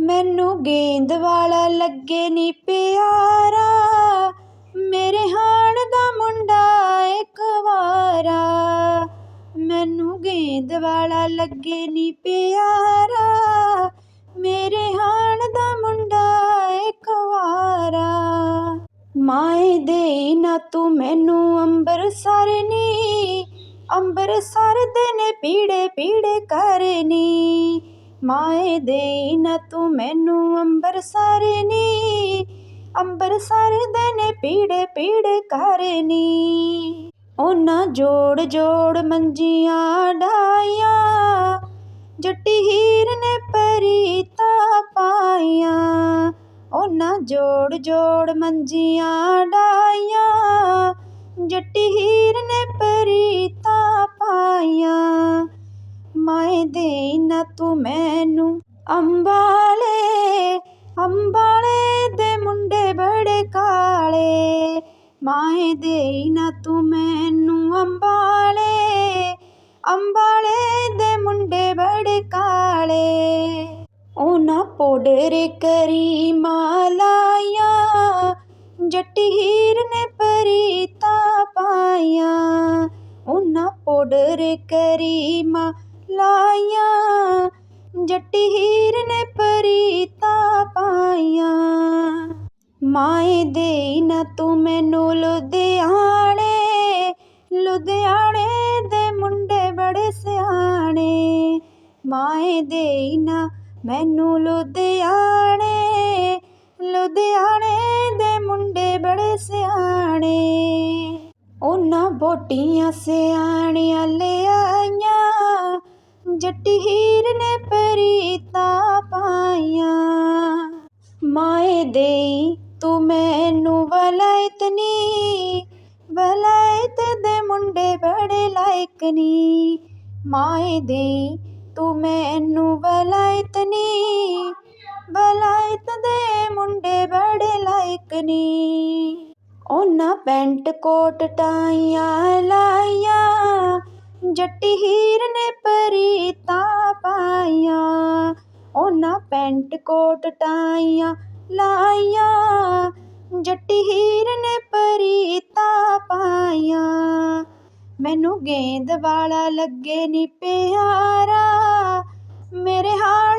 ਮੈਨੂੰ ਗੇਂਦ ਵਾਲਾ ਲੱਗੇ ਨੀ ਪਿਆਰਾ। ਮੇਰੇ ਹਾਣ ਦਾ ਮੁੰਡਾ ਇੱਕ ਵਾਰਾ। ਮੈਨੂੰ ਗੇਂਦ ਵਾਲਾ ਲੱਗੇ ਨੀ ਪਿਆਰਾ। ਮੇਰੇ ਹਾਣ ਦਾ ਮੁੰਡਾ ਇੱਕ ਵਾਰਾ। ਮਾਏ ਦੇ ਨਾ ਤੂੰ ਮੈਨੂੰ ਅੰਬਰਸਰ ਨੀ। ਅੰਬਰਸਰ ਦੇ ਨੇ ਪੀੜੇ ਪੀੜੇ ਕਰਨੀ। ਮਾਏ ਦੇ ਨਾ ਤੂੰ ਮੈਨੂੰ ਅੰਬਰਸਰ ਨੀ। ਅੰਬਰਸਰ ਦੇ ਨੇ ਪੀੜੇ ਪੀੜੇ ਕਰਨੀ ਉਹਨਾਂ ਜੋੜ ਜੋੜ ਮੰਜੀਆਂ ਡਾਈਆਂ ਜੱਟੀ ਹੀਰ ਨੇ ਪਰੀਤਾ ਪਾਈਆਂ। ਉਹਨਾਂ ਜੋੜ ਜੋੜ ਮੰਜੀਆਂ ਡਾਈਆਂ ਜੱਟੀ ਹੀਰ ਨੇ ਪਰੀਤਾ ਪਾਈਆਂ। ਮਾਏ ਦੇ ਨਾ ਤੂੰ ਮੈਨੂੰ। ਅੰਬਾਲੇ ਅੰਬਾਲੇ ਦੇ ਮੁੰਡੇ ਬੜੇ ਕਾਲੇ। ਮਾਏ ਦੇ ਨਾ ਤੂੰ ਮੈਨੂੰ ਅੰਬਾਲੇ ਅੰਬਾਲੇ ਦੇ ਮੁੰਡੇ ਬੜੇ ਕਾਲੇ। ਉਹਨਾਂ ਪੋਡਰ ਕਰੀ ਮਾਲਾਇਆ ਜੱਟੀ ਹੀਰ ਨੇ ਪਰੀਤਾ ਪਾਈਆਂ। ਉਹਨਾਂ ਪੋਡਰ ਕਰੀ ਲਾਈਆਂ। ਜੱਟੀ ਹੀਰ ਨੇ ਪਰੀਤਾ ਪਾਈਆਂ। ਮਾਏ ਦੇ ਨਾ ਤੂੰ ਮੈਨੂੰ ਲੁਧਿਆਣੇ ਲੁਧਿਆਣੇ ਦੇ ਮੁੰਡੇ ਬੜੇ ਸਿਆਣੇ। ਮਾਏ ਦੇ ਨਾ ਮੈਨੂੰ ਲੁਧਿਆਣੇ ਲੁਧਿਆਣੇ ਦੇ ਮੁੰਡੇ ਬੜੇ ਸਿਆਣੇ। ਉਹਨਾਂ ਬੋਟੀਆਂ ਸਿਆਣੀਆਂ ਲਿਆਈਆਂ ਜੱਟੀ ਹੀਰ ਨੇ ਪਰੀਤਾ ਪਾਈਆਂ। ਮਾਏ ਦੇ ਤੂੰ ਮੈਨੂੰ ਵਲਾਇਤ ਨੀ ਵਲਾਇਤ ਦੇ ਮੁੰਡੇ ਬੜੇ ਲਾਇਕ ਨੀ ਮਾਏ ਦੇ ਤੂੰ ਮੈਨੂੰ ਵਲਾਇਤ ਨੀ ਵਲਾਇਤ ਦੇ ਮੁੰਡੇ ਬੜੇ ਲਾਇਕ ਨੀ ਉਹਨਾਂ ਪੈਂਟ ਕੋਟ ਟਾਈਆਂ ਜੱਟੀ ਹੀਰ ਨੇ ਪਰੀਤਾ ਪਾਈਆਂ, ਉਹਨਾਂ ਪੈਂਟ ਕੋਟ ਟਾਈਆਂ ਲਾਈਆਂ। ਜੱਟੀ ਹੀਰ ਨੇ ਪਰੀਤਾ ਪਾਈਆਂ, ਮੈਨੂੰ ਗੇਂਦ ਵਾਲਾ ਲੱਗੇ ਨੀ ਪਿਆਰਾ। ਮੇਰੇ ਹਾਣ